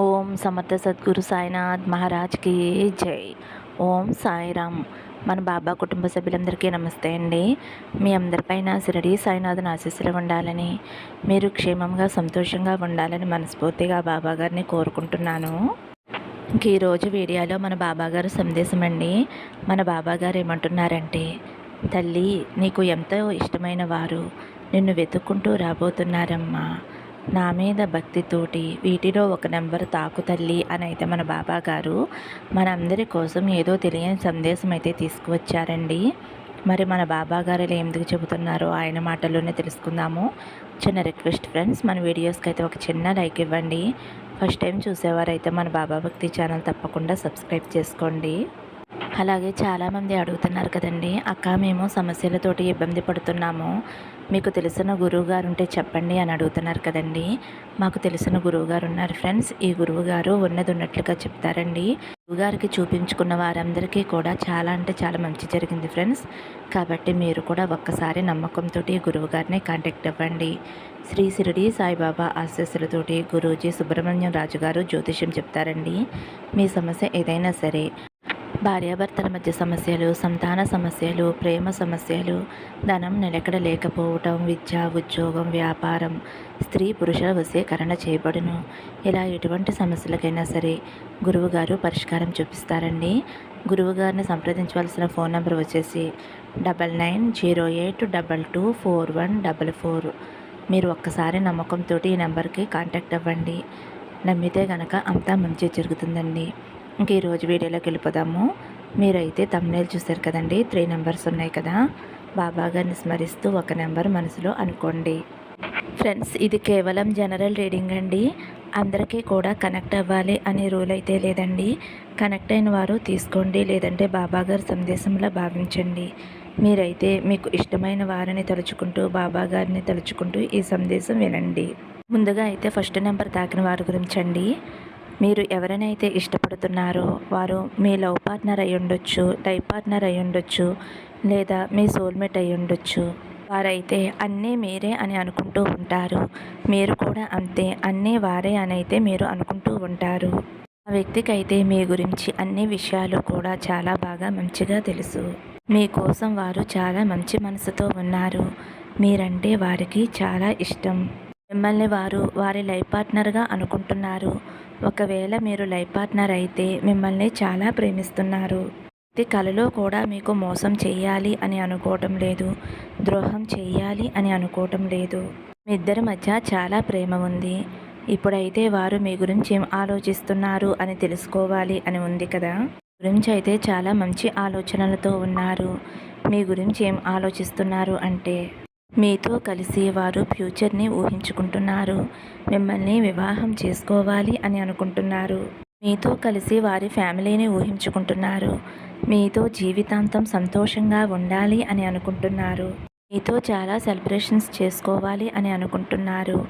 ఓం సమర్థ సద్గురు సాయినాథ్ మహారాజ్కి జై. ఓం సాయిరామ్. మన బాబా కుటుంబ సభ్యులందరికీ నమస్తే అండి. మీ అందరిపైన శిరడి సాయినాథన్ ఆశీస్సులు ఉండాలని మీరు క్షేమంగా సంతోషంగా ఉండాలని మనస్ఫూర్తిగా బాబా గారిని కోరుకుంటున్నాను. ఇంక ఈరోజు వీడియోలో మన బాబా గారు సందేశం అండి. మన బాబా గారు ఏమంటున్నారంటే తల్లి నీకు ఎంతో ఇష్టమైన వారు. నిన్ను వెతుక్కుంటూ రాబోతున్నారమ్మా. నా మీద భక్తితోటి వీటిలో ఒక నెంబర్ తాకు తల్లి అని అయితే మన బాబా గారు మనందరి కోసం ఏదో తెలియని సందేశం అయితే తీసుకువచ్చారండి. మరి మన బాబా గారు ఇలా ఎందుకు చెబుతున్నారో ఆయన మాటల్లోనే తెలుసుకుందాము. చిన్న రిక్వెస్ట్ ఫ్రెండ్స్ మన వీడియోస్కి అయితే ఒక చిన్న లైక్ ఇవ్వండి. ఫస్ట్ టైం చూసేవారైతే మన బాబా భక్తి ఛానల్ తప్పకుండా సబ్స్క్రైబ్ చేసుకోండి. అలాగే చాలామంది అడుగుతున్నారు కదండి అక్క మేము సమస్యలతోటి ఇబ్బంది పడుతున్నాము. మీకు తెలిసిన గురువు గారు ఉంటే చెప్పండి అని అడుగుతున్నారు కదండి. మాకు తెలిసిన గురువు గారు ఉన్నారు ఫ్రెండ్స్. ఈ గురువు గారు ఉన్నది ఉన్నట్లుగా చెప్తారండి. గురువుగారికి చూపించుకున్న వారందరికీ కూడా చాలా అంటే చాలా మంచి జరిగింది ఫ్రెండ్స్. కాబట్టి మీరు కూడా ఒక్కసారి నమ్మకంతో గురువు గారిని కాంటాక్ట్ అవ్వండి. శ్రీ శిరిడి సాయిబాబా ఆశీస్సులతోటి గురూజీ సుబ్రహ్మణ్యం రాజు గారు జ్యోతిష్యం చెప్తారండి. మీ సమస్య ఏదైనా సరే భార్యాభర్తల మధ్య సమస్యలు సంతాన సమస్యలు ప్రేమ సమస్యలు ధనం నిలకడ లేకపోవటం విద్య ఉద్యోగం వ్యాపారం స్త్రీ పురుషుల వశీకరణ చేయబడును. ఇలా ఎటువంటి సమస్యలకైనా సరే గురువుగారు పరిష్కారం చూపిస్తారండి. గురువుగారిని సంప్రదించవలసిన ఫోన్ నెంబర్ వచ్చేసి double nine zero eight double two four one double four. మీరు ఒక్కసారి నమ్మకంతో ఈ నెంబర్కి కాంటాక్ట్ అవ్వండి. నమ్మితే కనుక అంతా మంచి జరుగుతుందండి. ఇంక ఈరోజు వీడియోలోకి వెళ్ళిపోదాము. మీరైతే తమ్నేలు చూసారు కదండి? త్రీ నెంబర్స్ ఉన్నాయి కదా. బాబా గారిని స్మరిస్తూ ఒక నెంబర్ మనసులో అనుకోండి. ఫ్రెండ్స్ ఇది కేవలం జనరల్ రీడింగ్ అండి. అందరికీ కూడా కనెక్ట్ అవ్వాలి అనే రూల్ అయితే లేదండి. కనెక్ట్ అయిన వారు తీసుకోండి లేదంటే బాబా గారి సందేశంలో భావించండి. మీరైతే మీకు ఇష్టమైన వారిని తలుచుకుంటూ బాబా గారిని తలుచుకుంటూ ఈ సందేశం వినండి. ముందుగా అయితే ఫస్ట్ నెంబర్ తాకిన వారి గురించి అండి. మీరు ఎవరినైతే ఇష్టపడుతున్నారో వారు మీ లవ్ పార్ట్నర్ అయి ఉండొచ్చు లైఫ్ పార్ట్నర్ అయి ఉండొచ్చు లేదా మీ సోల్మేట్ అయి ఉండొచ్చు. వారైతే అన్నీ మీరే అని అనుకుంటూ ఉంటారు. మీరు కూడా అంతే అన్నీ వారే అని అయితే మీరు అనుకుంటూ ఉంటారు. ఆ వ్యక్తికైతే మీ గురించి అన్ని విషయాలు కూడా చాలా బాగా మంచిగా తెలుసు. మీకోసం వారు చాలా మంచి మనసుతో ఉన్నారు. మీరంటే వారికి చాలా ఇష్టం. మిమ్మల్ని వారు వారి లైఫ్ పార్ట్నర్గా అనుకుంటున్నారు. ఒకవేళ మీరు లైఫ్ పార్ట్నర్ అయితే మిమ్మల్ని చాలా ప్రేమిస్తున్నారు. ఇది కలలో కూడా మీకు మోసం చేయాలి అని అనుకోవటం లేదు. ద్రోహం చేయాలి అని అనుకోవటం లేదు. మీ ఇద్దరి మధ్య చాలా ప్రేమ ఉంది. ఇప్పుడైతే వారు మీ గురించి ఏం ఆలోచిస్తున్నారు అని తెలుసుకోవాలి అని ఉంది కదా? గురించి అయితే చాలా మంచి ఆలోచనలతో ఉన్నారు. మీ గురించి ఏం ఆలోచిస్తున్నారు అంటే మీతో కలిసి వారు ఫ్యూచర్ని ఊహించుకుంటున్నారు. మిమ్మల్ని వివాహం చేసుకోవాలి అని అనుకుంటున్నారు. మీతో కలిసి వారి ఫ్యామిలీని ఊహించుకుంటున్నారు. మీతో జీవితాంతం సంతోషంగా ఉండాలి అని అనుకుంటున్నారు. మీతో చాలా సెలబ్రేషన్స్ చేసుకోవాలి అని అనుకుంటున్నారు.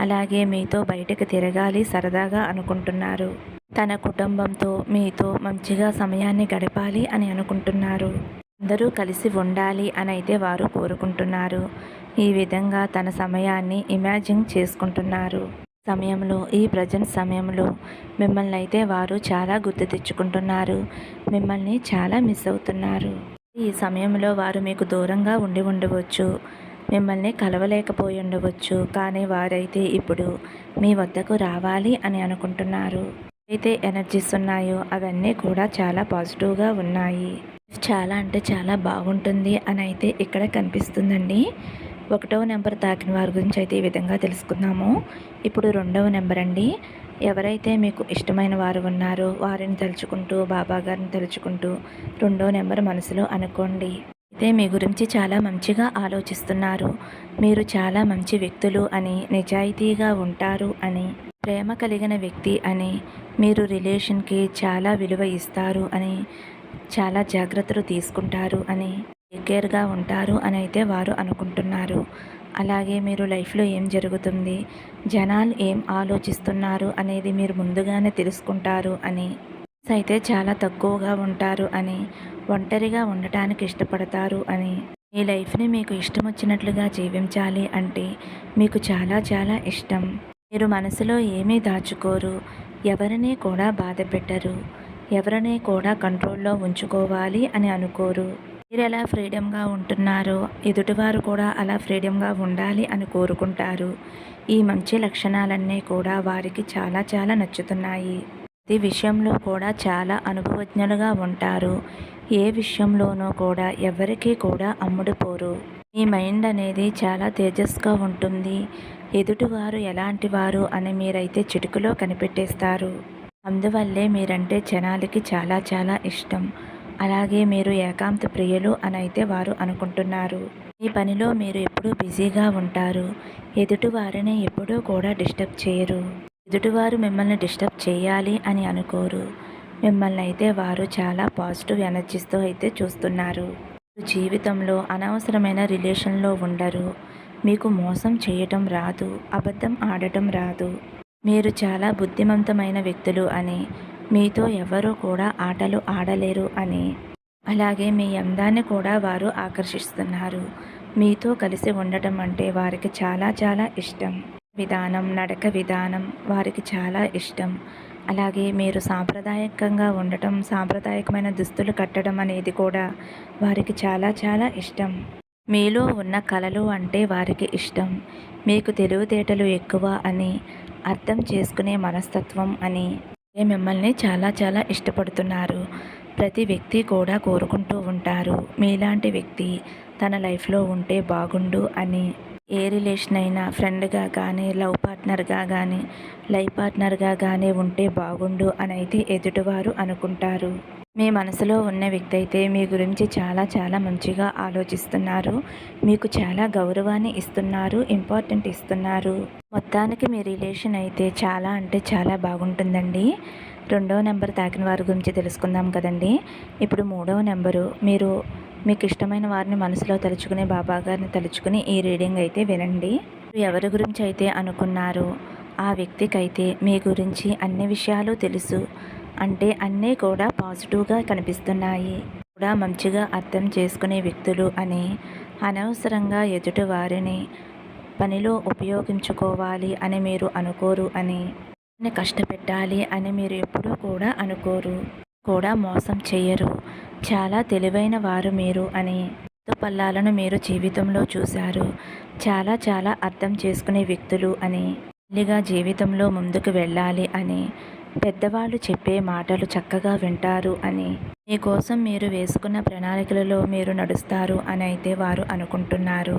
అలాగే మీతో బయటకు తిరగాలి సరదాగా అనుకుంటున్నారు. తన కుటుంబంతో మీతో మంచిగా సమయాన్ని గడపాలి అని అనుకుంటున్నారు. అందరూ కలిసి ఉండాలి అని అయితే వారు కోరుకుంటున్నారు. ఈ విధంగా తన సమయాన్ని ఇమాజిన్ చేసుకుంటున్నారు. సమయంలో ఈ ప్రజెంట్ సమయంలో మిమ్మల్ని అయితే వారు చాలా గుర్తు తెచ్చుకుంటున్నారు. మిమ్మల్ని చాలా మిస్ అవుతున్నారు. ఈ సమయంలో వారు మీకు దూరంగా ఉండి ఉండవచ్చు. మిమ్మల్ని కలవలేకపోయి ఉండవచ్చు. కానీ వారైతే ఇప్పుడు మీ వద్దకు రావాలి అని అనుకుంటున్నారు. అయితే ఎనర్జీస్ ఉన్నాయో అవన్నీ కూడా చాలా పాజిటివ్గా ఉన్నాయి. చాలా అంటే చాలా బాగుంటుంది అని అయితే ఇక్కడ కనిపిస్తుందండి. ఒకటవ నెంబర్ తాకిన వారి గురించి అయితే ఈ విధంగా తెలుసుకుందాము. ఇప్పుడు రెండవ నెంబర్ అండి. ఎవరైతే మీకు ఇష్టమైన వారు ఉన్నారో వారిని తలుచుకుంటూ బాబా గారిని తలుచుకుంటూ రెండో నెంబర్ మనసులో అనుకోండి. అయితే మీ గురించి చాలా మంచిగా ఆలోచిస్తున్నారు. మీరు చాలా మంచి వ్యక్తులు అని నిజాయితీగా ఉంటారు అని ప్రేమ కలిగిన వ్యక్తి అని మీరు రిలేషన్కి చాలా విలువ ఇస్తారు అని చాలా జాగ్రత్తలు తీసుకుంటారు అని కేర్గా ఉంటారు అని అయితే వారు అనుకుంటున్నారు. అలాగే మీరు లైఫ్లో ఏం జరుగుతుంది? జనాలు ఏం ఆలోచిస్తున్నారు అనేది మీరు ముందుగానే తెలుసుకుంటారు అని. అయితే చాలా తక్కువగా ఉంటారు అని ఒంటరిగా ఉండటానికి ఇష్టపడతారు అని. మీ లైఫ్ని మీకు ఇష్టం వచ్చినట్లుగా జీవించాలి అంటే మీకు చాలా చాలా ఇష్టం. మీరు మనసులో ఏమీ దాచుకోరు ఎవరిని కూడా బాధ పెట్టరు ఎవరిని కూడా కంట్రోల్లో ఉంచుకోవాలి అని అనుకోరు. మీరు ఎలా ఫ్రీడమ్గా ఉంటున్నారో ఎదుటివారు కూడా అలా ఫ్రీడమ్గా ఉండాలి అని కోరుకుంటారు. ఈ మంచి లక్షణాలన్నీ కూడా వారికి చాలా చాలా నచ్చుతున్నాయి. ప్రతి విషయంలో కూడా చాలా అనుభవజ్ఞులుగా ఉంటారు. ఏ విషయంలోనూ కూడా ఎవరికీ కూడా అమ్ముడుపోరు. మీ మైండ్ అనేది చాలా తేజస్గా ఉంటుంది. ఎదుటివారు ఎలాంటి వారు అని మీరైతే చిటుకులో కనిపెట్టేస్తారు. అందువల్లే మీరంటే జనాలకి చాలా చాలా ఇష్టం. అలాగే మీరు ఏకాంత ప్రియులు అని అయితే వారు అనుకుంటున్నారు. మీ పనిలో మీరు ఎప్పుడూ బిజీగా ఉంటారు. ఎదుటి వారిని ఎప్పుడూ కూడా డిస్టర్బ్ చేయరు. ఎదుటివారు మిమ్మల్ని డిస్టర్బ్ చేయాలి అని అనుకోరు. మిమ్మల్ని అయితే వారు చాలా పాజిటివ్ ఎనర్జీస్తో అయితే చూస్తున్నారు. జీవితంలో అనవసరమైన రిలేషన్లో ఉండరు. మీకు మోసం చేయటం రాదు. అబద్ధం ఆడటం రాదు. మీరు చాలా బుద్ధిమంతమైన వ్యక్తులు అని మీతో ఎవరూ కూడా ఆటలు ఆడలేరు అని. అలాగే మీ అందాన్ని కూడా వారు ఆకర్షిస్తున్నారు. మీతో కలిసి ఉండటం అంటే వారికి చాలా చాలా ఇష్టం. విధానం నడక విధానం వారికి చాలా ఇష్టం. అలాగే మీరు సాంప్రదాయకంగా ఉండటం సాంప్రదాయకమైన దుస్తులు కట్టడం అనేది కూడా వారికి చాలా చాలా ఇష్టం. మీలో ఉన్న కళలు అంటే వారికి ఇష్టం. మీకు తెలివితేటలు ఎక్కువ అని అర్థం చేసుకునే మనస్తత్వం అని మిమ్మల్ని చాలా చాలా ఇష్టపడుతున్నారు. ప్రతి వ్యక్తి కూడా కోరుకుంటూ ఉంటారు. మీలాంటి వ్యక్తి తన లైఫ్లో ఉంటే బాగుండు అని. ఏ రిలేషన్ అయినా ఫ్రెండ్గా కానీ లవ్ పార్ట్నర్గా కానీ లైఫ్ పార్ట్నర్గా కానీ ఉంటే బాగుండు అని అయితే ఎదుటివారు అనుకుంటారు. మీ మనసులో ఉన్న వ్యక్తి అయితే మీ గురించి చాలా చాలా మంచిగా ఆలోచిస్తున్నారు. మీకు చాలా గౌరవాన్ని ఇస్తున్నారు ఇంపార్టెంట్ ఇస్తున్నారు. మొత్తానికి మీ రిలేషన్ అయితే చాలా అంటే చాలా బాగుంటుందండి. రెండవ నెంబర్ తాకిన వారి గురించి తెలుసుకుందాం కదండి. ఇప్పుడు మూడవ నెంబరు మీరు మీకు ఇష్టమైన వారిని మనసులో తలుచుకునే బాబా గారిని తలుచుకుని ఈ రీడింగ్ అయితే వినండి. ఎవరి గురించి అయితే అనుకున్నారు? ఆ వ్యక్తికి అయితే మీ గురించి అన్ని విషయాలు తెలుసు. అంటే అన్నీ కూడా పాజిటివ్గా కనిపిస్తున్నాయి. కూడా మంచిగా అర్థం చేసుకునే వ్యక్తులు అని అనవసరంగా ఎదుటి వారిని పనిలో ఉపయోగించుకోవాలి అని మీరు అనుకోరు అని కష్టపెట్టాలి అని మీరు ఎప్పుడూ కూడా అనుకోరు. కూడా మోసం చేయరు చాలా తెలివైన వారు మీరు అని పల్లాలను మీరు జీవితంలో చూశారు. చాలా చాలా అర్థం చేసుకునే వ్యక్తులు అని మెల్లిగా జీవితంలో ముందుకు వెళ్ళాలి అని పెద్దవాళ్ళు చెప్పే మాటలు చక్కగా వింటారు అని. మీకోసం మీరు వేసుకున్న ప్రణాళికలలో మీరు నడుస్తారు అని అయితే వారు అనుకుంటున్నారు.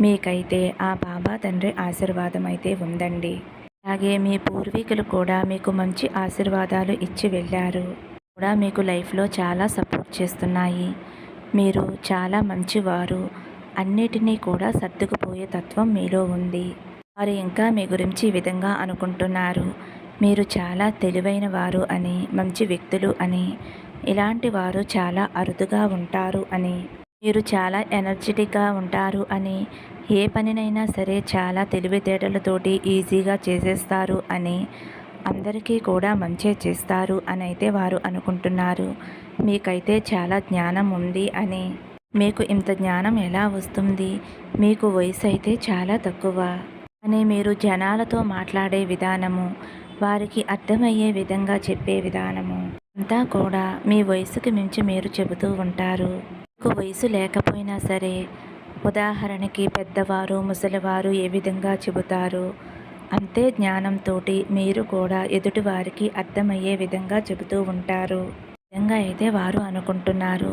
మీకైతే ఆ బాబా తండ్రి ఆశీర్వాదం అయితే ఉందండి. అలాగే మీ పూర్వీకులు కూడా మీకు మంచి ఆశీర్వాదాలు ఇచ్చి వెళ్ళారు. కూడా మీకు లైఫ్లో చాలా సపోర్ట్ చేస్తున్నాయి. మీరు చాలా మంచివారు. అన్నిటినీ కూడా సర్దుకుపోయే తత్వం మీలో ఉంది. వారు ఇంకా మీ గురించి ఈ విధంగా అనుకుంటున్నారు. మీరు చాలా తెలివైన వారు అని మంచి వ్యక్తులు అని ఇలాంటి వారు చాలా అరుదుగా ఉంటారు అని మీరు చాలా ఎనర్జెటిక్గా ఉంటారు అని ఏ పనినైనా సరే చాలా తెలివితేటలతోటి ఈజీగా చేసేస్తారు అని అందరికీ కూడా మంచే చేస్తారు అని అయితే వారు అనుకుంటున్నారు. మీకైతే చాలా జ్ఞానం ఉంది అని. మీకు ఇంత జ్ఞానం ఎలా వస్తుంది? మీకు వయసు అయితే చాలా తక్కువ అని మీరు జనాలతో మాట్లాడే విధానము వారికి అర్థమయ్యే విధంగా చెప్పే విధానము. అంతా కూడా మీ వయసుకి మించి మీరు చెబుతూ ఉంటారు. మీకు వయసు లేకపోయినా సరే ఉదాహరణకి పెద్దవారు ముసలివారు ఏ విధంగా చెబుతారు? అంతే జ్ఞానంతో మీరు కూడా ఎదుటివారికి అర్థమయ్యే విధంగా చెబుతూ ఉంటారు. విధంగా అయితే వారు అనుకుంటున్నారు.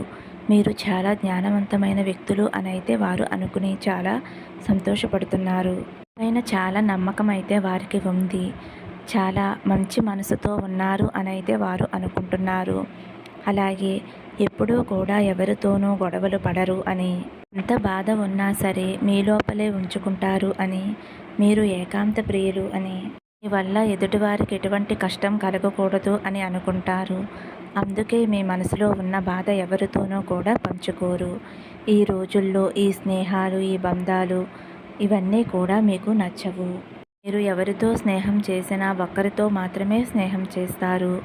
మీరు చాలా జ్ఞానవంతమైన వ్యక్తులు అని అయితే వారు అనుకుని చాలా సంతోషపడుతున్నారు. పైన చాలా నమ్మకం అయితే వారికి ఉంది. చాలా మంచి మనసుతో ఉన్నారు అని వారు అనుకుంటున్నారు. అలాగే ఎప్పుడూ కూడా ఎవరితోనూ గొడవలు పడరు అని. ఎంత బాధ ఉన్నా సరే మీ లోపలే ఉంచుకుంటారు అని. మీరు ఏకాంత ప్రియులు అని. మీ వల్ల ఎదుటివారికి ఎటువంటి కష్టం కలగకూడదు అని అనుకుంటారు. అందుకే మీ మనసులో ఉన్న బాధ ఎవరితోనూ కూడా పంచుకోరు. ఈ రోజుల్లో ఈ స్నేహాలు ఈ బంధాలు ఇవన్నీ కూడా మీకు నచ్చవు. మీరు ఎవరితో స్నేహం చేసినా ఒక్కరితో మాత్రమే స్నేహం చేస్తారు.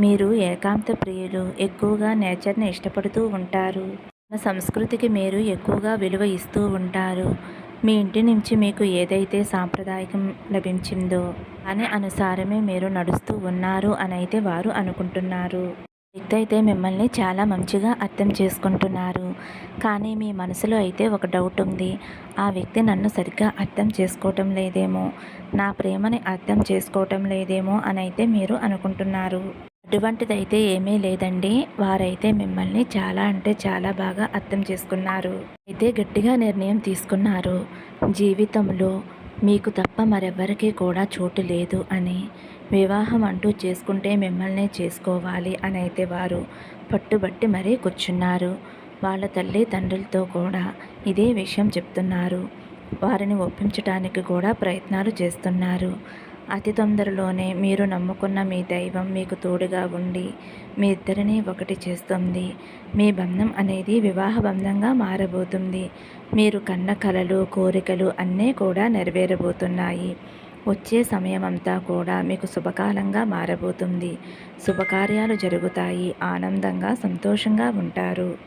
మీరు ఏకాంత ప్రియులు ఎక్కువగా నేచర్ని ఇష్టపడుతూ ఉంటారు. మన సంస్కృతికి మీరు ఎక్కువగా విలువ ఇస్తూ ఉంటారు. మీ ఇంటి నుంచి మీకు ఏదైతే సాంప్రదాయకం లభించిందో దాని అనుసారమే మీరు నడుస్తూ ఉన్నారు అని అయితే వారు అనుకుంటున్నారు. వ్యక్తి అయితే మిమ్మల్ని చాలా మంచిగా అర్థం చేసుకుంటున్నారు. కానీ మీ మనసులో అయితే ఒక డౌట్ ఉంది. ఆ వ్యక్తి నన్ను సరిగ్గా అర్థం చేసుకోవటం లేదేమో నా ప్రేమని అర్థం చేసుకోవటం లేదేమో అని అయితే మీరు అనుకుంటున్నారు. అటువంటిదైతే ఏమీ లేదండి. వారైతే మిమ్మల్ని చాలా అంటే చాలా బాగా అర్థం చేసుకున్నారు. అయితే గట్టిగా నిర్ణయం తీసుకున్నారు. జీవితంలో మీకు తప్ప మరెవ్వరికీ కూడా చోటు లేదు అని. వివాహం అంటూ చేసుకుంటే మిమ్మల్నే చేసుకోవాలి అని అయితే వారు. పట్టుబట్టి మరీ కూర్చున్నారు. వాళ్ళ తల్లి తండ్రులతో కూడా ఇదే విషయం చెప్తున్నారు. వారిని ఒప్పించడానికి కూడా ప్రయత్నాలు చేస్తున్నారు. అతి తొందరలోనే మీరు నమ్ముకున్న మీ దైవం మీకు తోడుగా ఉండి మీ ఇద్దరిని ఒకటి చేస్తుంది. మీ బంధం అనేది వివాహ బంధంగా మారబోతుంది. మీరు కన్న కలలు కోరికలు అన్నీ కూడా నెరవేరబోతున్నాయి. వచ్చే సమయం అంతా కూడా మీకు శుభకాలంగా మారబోతుంది. శుభకార్యాలు జరుగుతాయి. ఆనందంగా సంతోషంగా ఉంటారు.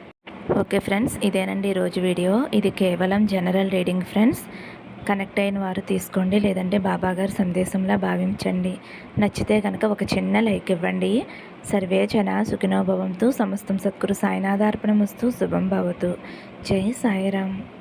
ఓకే ఫ్రెండ్స్ ఇదేనండి ఈరోజు వీడియో. ఇది కేవలం జనరల్ రీడింగ్ ఫ్రెండ్స్. కనెక్ట్ అయిన వారు తీసుకోండి లేదంటే బాబాగారు సందేశంలా భావించండి. నచ్చితే కనుక ఒక చిన్న లైక్ ఇవ్వండి. సర్వే జన సుఖినోభవంతు సమస్తం సత్కురు సాయినాథార్పణమస్తు శుభం భవతు. జై సాయిరామ్.